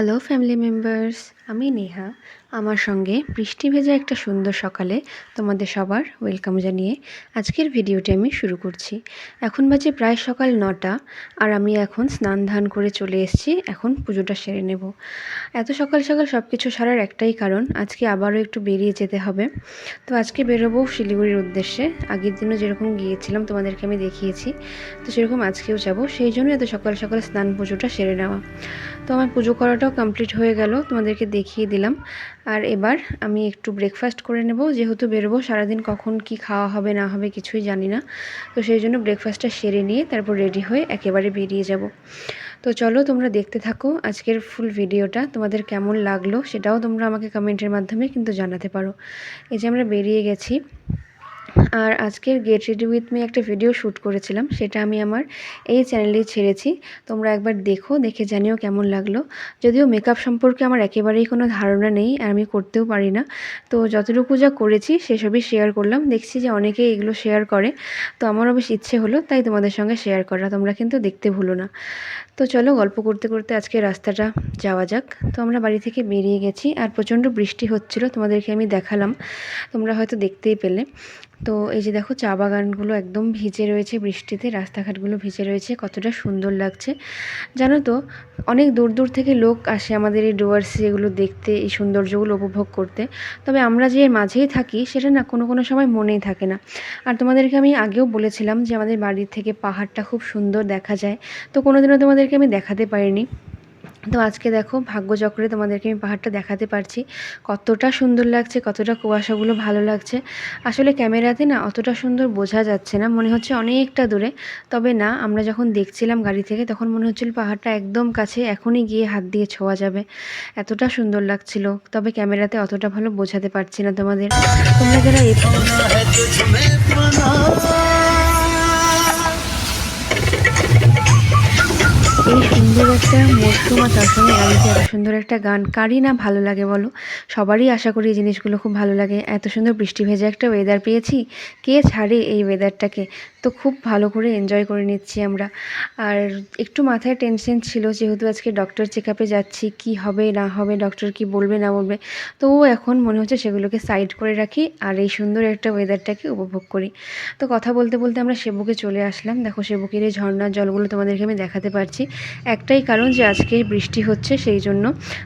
Hello, family members. আমি নেহা, আমার সঙ্গে বৃষ্টি ভেজা একটা সুন্দর সকালে তোমাদের সবার ওয়েলকাম জানিয়ে আজকের ভিডিওটি আমি শুরু করছি। এখন বাজে প্রায় সকাল নটা আর আমি এখন স্নান ধান করে চলে এসেছি, এখন পুজোটা সেরে নেব। এত সকাল সকাল সব কিছু সারার একটাই কারণ, আজকে আবারও একটু বেরিয়ে যেতে হবে। তো আজকে বেরোবো শিলিগুড়ির উদ্দেশ্যে। আগের দিনও যেরকম গিয়েছিলাম, তোমাদেরকে আমি দেখিয়েছি। তো সেরকম আজকেও যাব। সেই জন্য এত সকাল সকাল স্নান পুজোটা সেরে নেওয়া। তো আমার পুজো করাটাও কমপ্লিট হয়ে গেল। তোমাদেরকে দেখিয়ে দিলাম। আর এবার আমি একটু ব্রেকফাস্ট করে নেব। যেহেতু বেরোবো, সারাদিন কখন কি খাওয়া হবে, না হবে কিছুই জানি না। তো সেই জন্য ব্রেকফাস্টটা সেরে নিয়ে তারপর রেডি হয়ে একেবারে বেরিয়ে যাব। তো চলো তোমরা দেখতে থাকো আজকের ফুল ভিডিওটা তোমাদের কেমন লাগল সেটাও তোমরা আমাকে কমেন্টের মাধ্যমে কিন্তু জানাতে পারো। এই যে আমরা বেরিয়ে গেছি। আর আজকের গেট রেডি উইথ মি একটা ভিডিও শ্যুট করেছিলাম, সেটা আমি আমার এই চ্যানেলেই ছেড়েছি। তোমরা একবার দেখো, দেখে জানিও কেমন লাগল। যদিও মেকআপ সম্পর্কে আমার একেবারেই কোনো ধারণা নেই, আর আমি করতেও পারি না। তো যতটুকু যা করেছি, সেসবই শেয়ার করলাম। দেখছি যে অনেকেই এগুলো শেয়ার করে। তো আমারও বেশ ইচ্ছে হলো, তাই তোমাদের সঙ্গে শেয়ার করা। তোমরা কিন্তু দেখতে ভুলো না। তো চলো গল্প করতে করতে আজকে রাস্তাটা যাওয়া যাক। তো আমরা বাড়ি থেকে বেরিয়ে গেছি, আর প্রচণ্ড বৃষ্টি হচ্ছিল, তোমাদেরকে আমি দেখালাম। তোমরা হয়তো দেখতেই পেলে। তো এই যে দেখো, চা বাগানগুলো একদম ভিজে রয়েছে, বৃষ্টিতে রাস্তাঘাটগুলো ভিজে রয়েছে, কতটা সুন্দর লাগছে। জানো তো, অনেক দূর দূর থেকে লোক আসে আমাদের এই ডুয়ার্সি এগুলো দেখতে, এই সৌন্দর্যগুলো উপভোগ করতে। তবে আমরা যে মাঝেই থাকি, সেটা না কোনো কোনো সময় মনেই থাকে না। আর তোমাদেরকে আমি আগেও বলেছিলাম যে আমাদের বাড়ির থেকে পাহাড়টা খুব সুন্দর দেখা যায়। তো কোনোদিনও তোমাদেরকে আমি দেখাতে পারিনি। তো আজকে দেখো ভাগ্যচক্রে তোমাদেরকে আমি পাহাড়টা দেখাতে পারছি। কতটা সুন্দর লাগছে, কতটা কুয়াশাগুলো ভালো লাগছে। আসলে ক্যামেরাতে না অতটা সুন্দর বোঝা যাচ্ছে না, মনে হচ্ছে অনেকটা দূরে। তবে না, আমরা যখন দেখছিলাম গাড়ি থেকে তখন মনে হচ্ছিল পাহাড়টা একদম কাছে এখনই গিয়ে হাত দিয়ে ছোঁয়া যাবে। এতটা সুন্দর লাগছিল, তবে ক্যামেরাতে অতটা ভালো বোঝাতে পারছি না তোমাদের। তোমরা যারা সুন্দর একটা মরশুম তার সঙ্গে গাড়িতে এত সুন্দর একটা গান কারই না ভালো লাগে বলো? সবারই আশা করি এই জিনিসগুলো খুব ভালো লাগে। এত সুন্দর বৃষ্টি ভেজা একটা ওয়েদার পেয়েছি, কে ছাড়ে এই ওয়েদারটাকে তো খুব ভালো করে এনজয় করে নিচ্ছি আমরা। আর একটু মাথায় টেনশন ছিল, যেহেতু আজকে ডক্টর চেক আপে যাচ্ছি, কি হবে, না হবে ডক্টর কি বলবে, না বলবে? তো ও এখন মনে হচ্ছে সেগুলোকে সাইড করে রাখি আর এই সুন্দর একটা ওয়েদারটাকে উপভোগ করি। তো কথা বলতে বলতে আমরা সেবুকে চলে আসলাম। দেখো সেবুকের এই ঝর্নার জলগুলো তোমাদেরকে আমি দেখাতে পারছি। একটাই কারণ যে আজকে বৃষ্টি হচ্ছে সেই জন্য।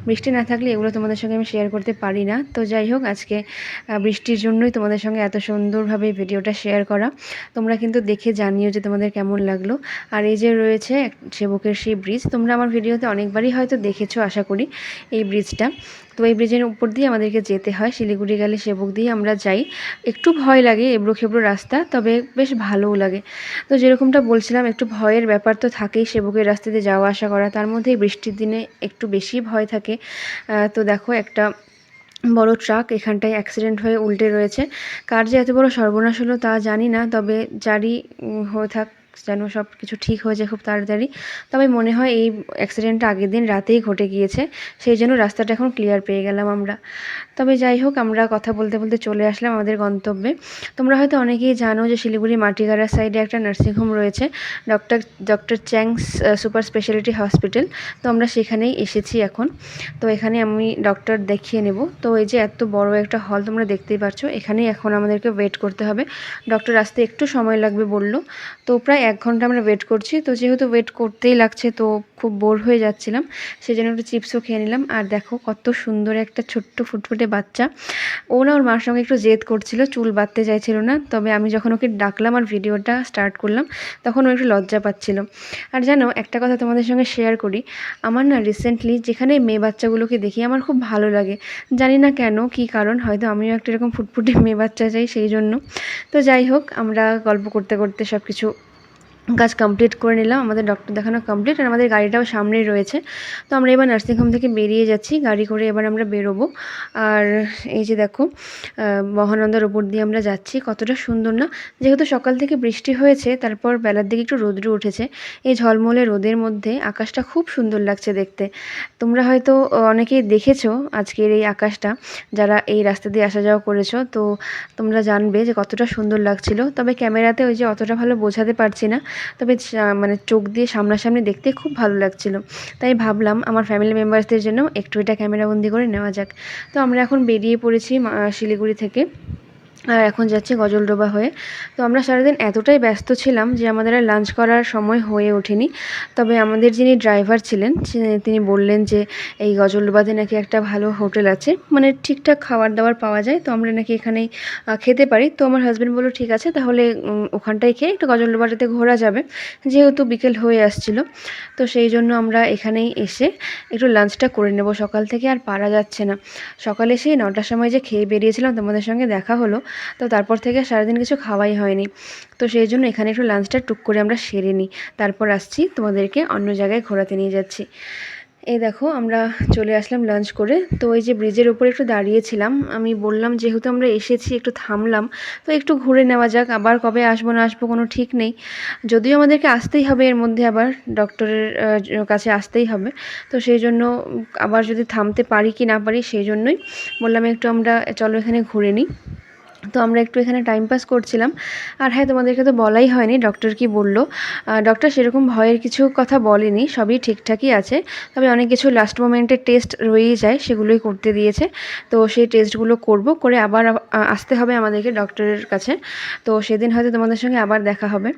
বৃষ্টি না থাকলে এগুলো তোমাদের সঙ্গে আমি শেয়ার করতে পারি না। তো যাই হোক, আজকে বৃষ্টির জন্যই তোমাদের সঙ্গে এত সুন্দরভাবে ভিডিওটা শেয়ার করা। তোমরা কিন্তু দেখে জানিও যে তোমাদের কেমন লাগল। আর এই যে রয়েছে সেবকের সেই ব্রিজ তোমরা আমার ভিডিওতে অনেকবারই হয়তো দেখেছ, আশা করি, এই ব্রিজটা তো এই ব্রিজের উপর দিয়ে আমাদেরকে যেতে হয়, শিলিগুড়ি গেলে সেবক দিয়ে আমরা যাই। একটু ভয় লাগে এবড়ো খেবড়ো রাস্তা, তবে বেশ ভালোও লাগে। তো যেরকমটা বলছিলাম, একটু ভয়ের ব্যাপার তো থাকেই সেবকের রাস্তাতে যাওয়া আসা করা, তার মধ্যে বৃষ্টির দিনে একটু বেশি ভয় থাকে। তো দেখো একটা বড় ট্রাক এখানটায় অ্যাক্সিডেন্ট হয়ে উল্টে রয়েছে। কার যে এত বড় সর্বনাশ হলো তা জানি না, তবে যারই হয়ে থাক যেন সব কিছু ঠিক হয়ে যায় খুব তাড়াতাড়ি। তবে মনে হয় এই অ্যাক্সিডেন্টটা আগের দিন রাতেই ঘটে গিয়েছে, সেই জন্য রাস্তাটা এখন ক্লিয়ার পেয়ে গেলাম আমরা। তবে যাই হোক, আমরা কথা বলতে বলতে চলে আসলাম আমাদের গন্তব্যে। তোমরা হয়তো অনেকেই জানো যে শিলিগুড়ি মাটিগাড়ার সাইডে একটা নার্সিংহোম রয়েছে doctor doctor Chang's super speciality hospital তো আমরা সেখানেই এসেছি এখন। তো এখানে আমি ডক্টর দেখিয়ে নেব। তো এই যে এত বড় একটা হল তোমরা দেখতেই পাচ্ছ এখানেই এখন আমাদেরকে ওয়েট করতে হবে। ডক্টর আসতে একটু সময় লাগবে বলল। তো প্রায় এক ঘণ্টা আমরা ওয়েট করছি। তো যেহেতু ওয়েট করতেই লাগছে, তো খুব বোর হয়ে যাচ্ছিলাম। সেই জন্য একটু চিপসও খেয়ে নিলাম। আর দেখো, কত সুন্দর একটা ছোট্ট ফুটফুটে বাচ্চা। ও না ওর মার সঙ্গে একটু জেদ করছিল, চুল বাঁধতে চাইছিল না। তবে আমি যখন ওকে ডাকলাম আর ভিডিওটা স্টার্ট করলাম, তখন ও একটু লজ্জা পাচ্ছিল। আর জানো, একটা কথা তোমাদের সঙ্গে শেয়ার করি। আমার না রিসেন্টলি যেখানে মেয়ে বাচ্চাগুলোকে দেখি, আমার খুব ভালো লাগে। জানি না কেন, কি কারণ, হয়তো আমিও একটা এরকম ফুটফুটে মেয়ে বাচ্চা চাই সেই জন্য। তো যাই হোক, আমরা গল্প করতে করতে সব কিছু কাজ কমপ্লিট করে নিলাম, আমাদের ডক্টর দেখানো কমপ্লিট আর আমাদের গাড়িটাও সামনেই রয়েছে। তো আমরা এবার নার্সিংহোম থেকে বেরিয়ে যাচ্ছি, গাড়ি করে এবার আমরা বেরোবো। আর এই যে দেখো মহানন্দার ওপর দিয়ে আমরা যাচ্ছি, কতটা সুন্দর না? যেহেতু সকাল থেকে বৃষ্টি হয়েছে, তারপর বেলার দিকে একটু রোদ্রু উঠেছে। এই ঝলমলে রোদের মধ্যে আকাশটা খুব সুন্দর লাগছে দেখতে। তোমরা হয়তো অনেকেই দেখেছ আজকের এই আকাশটা, যারা এই রাস্তা দিয়ে আসা যাওয়া করেছ, তো তোমরা জানবে যে কতটা সুন্দর লাগছিল। তবে ক্যামেরাতে ওই যে অতটা ভালো বোঝাতে পারছি না। তবে মানে চোখ দিয়ে সামনাসামনি দেখতে খুব ভালো লাগছিল। তাই ভাবলাম আমার ফ্যামিলি মেম্বার্সদের জন্য একটু এটা ক্যামেরাবন্দি করে নেওয়া যাক। তো আমরা এখন বেরিয়ে পড়েছি শিলিগুড়ি থেকে। আর এখন যাচ্ছি গজলডোবা হয়ে। তো আমরা সারাদিন এতটাই ব্যস্ত ছিলাম যে আমাদের আর লাঞ্চ করার সময় হয়ে ওঠেনি। তবে আমাদের যিনি ড্রাইভার ছিলেন তিনি বললেন যে এই গজলডোবাতে নাকি একটা ভালো হোটেল আছে। মানে ঠিকঠাক খাবার দাবার পাওয়া যায়, তো আমরা নাকি এখানেই খেতে পারি। তো আমার হাজব্যান্ড বলল, ঠিক আছে, তাহলে ওখানটায় খেয়ে একটু গজলডোবাটাতে ঘোরা যাবে। যেহেতু বিকেল হয়ে আসছিল, তো সেই জন্য আমরা এখানেই এসে একটু লাঞ্চটা করে নেব। সকাল থেকে আর পারা যাচ্ছে না। সকালে সেই নটার সময় যে খেয়ে বেরিয়েছিলাম, তোমাদের সঙ্গে দেখা হলো। তো তারপর থেকে সারাদিন কিছু খাওয়াই হয়নি। তো সেই জন্য এখানে একটু লাঞ্চটা টুক করে আমরা সেরে নিই। তারপর আসছি তোমাদেরকে অন্য জায়গায় ঘোরাতে নিয়ে যাচ্ছি। এই দেখো, আমরা চলে আসলাম লাঞ্চ করে। তো ওই যে ব্রিজের উপরে একটু দাঁড়িয়েছিলাম, আমি বললাম যেহেতু আমরা এসেছি, একটু থামলাম। তো একটু ঘুরে নেওয়া যাক, আবার কবে আসব, না আসব কোনো ঠিক নেই। যদিও আমাদেরকে আসতেই হবে এর মধ্যে আবার ডক্টরের কাছে আসতেই হবে। তো সেই জন্য আবার যদি থামতে পারি কি না পারি, সেই জন্যই বললাম একটু আমরা, চলো এখানে ঘুরে নিই। তো আমরা একটু এখানে টাইম পাস করছিলাম। আর হ্যাঁ তোমাদেরকে তো বলাই হয়নি ডক্টর কি বলল? ডক্টর সেরকম ভয়ের কিছু কথা বলেনি, সবই ঠিকঠাকই আছে। তবে অনেক কিছু লাস্ট মোমেন্টের টেস্ট রয়েই যায়, সেগুলোই করতে দিয়েছে। তো সেই টেস্টগুলো করব, করে আবার আসতে হবে আমাদেরকে ডক্টরের কাছে। তো সেদিন হয়তো তোমাদের সঙ্গে আবার দেখা হবে।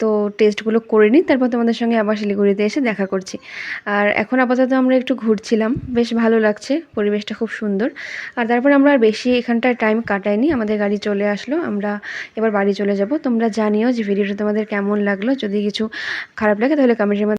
তো টেস্টগুলো করে নিই, তারপর তোমাদের সঙ্গে আবার শিলিগুড়িতে এসে দেখা করছি। আর এখন আপাতত আমরা একটু ঘুরছিলাম, বেশ ভালো লাগছে, পরিবেশটা খুব সুন্দর। আর তারপর আমরা আর বেশি এখানটায় টাইম কাটাইনি, আমাদের গাড়ি চলে আসলো, আমরা এবার বাড়ি চলে যাব। তোমরা জানিও যে ভিডিওটা তোমাদের কেমন লাগল। যদি কিছু খারাপ লাগে তাহলে কমেন্টের